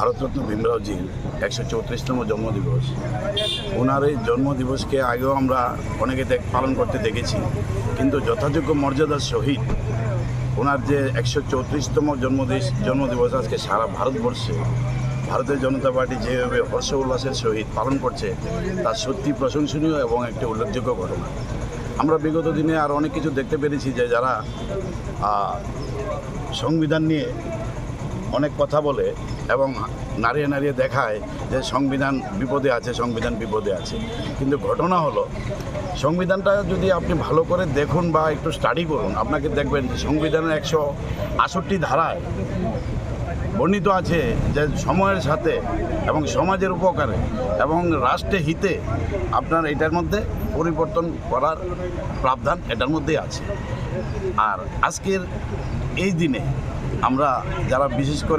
ভারতরত্ন ভীমরাওজির একশো চৌত্রিশতম জন্মদিবস। ওনার এই জন্মদিবসকে আগেও আমরা অনেকে দেখ, পালন করতে দেখেছি। কিন্তু যথাযোগ্য মর্যাদার সহিত ওনার যে একশো চৌত্রিশতম জন্মদিস, জন্মদিবস আজকে সারা ভারতবর্ষে ভারতের জনতা পার্টি যেভাবে হর্ষ উল্লাসের সহিত পালন করছে তা সত্যি প্রশংসনীয় এবং একটি উল্লেখযোগ্য ঘটনা। আমরা বিগত দিনে আর অনেক কিছু দেখতে পেরেছি যে যারা সংবিধান নিয়ে অনেক কথা বলে এবং নাড়িয়ে নাড়িয়ে দেখায় যে সংবিধান বিপদে আছে, সংবিধান বিপদে আছে। কিন্তু ঘটনা হলো, সংবিধানটা যদি আপনি ভালো করে দেখুন বা একটু স্টাডি করুন, আপনাকে দেখবেন যে সংবিধানের একশো আষট্টি ধারায় বর্ণিত আছে যে সময়ের সাথে এবং সমাজের উপকারে এবং রাষ্ট্রে হিতে আপনার এটার মধ্যে পরিবর্তন করার প্রাবধান এটার মধ্যেই আছে। আর আজকের এই দিনে আমরা যারা বিশেষ করে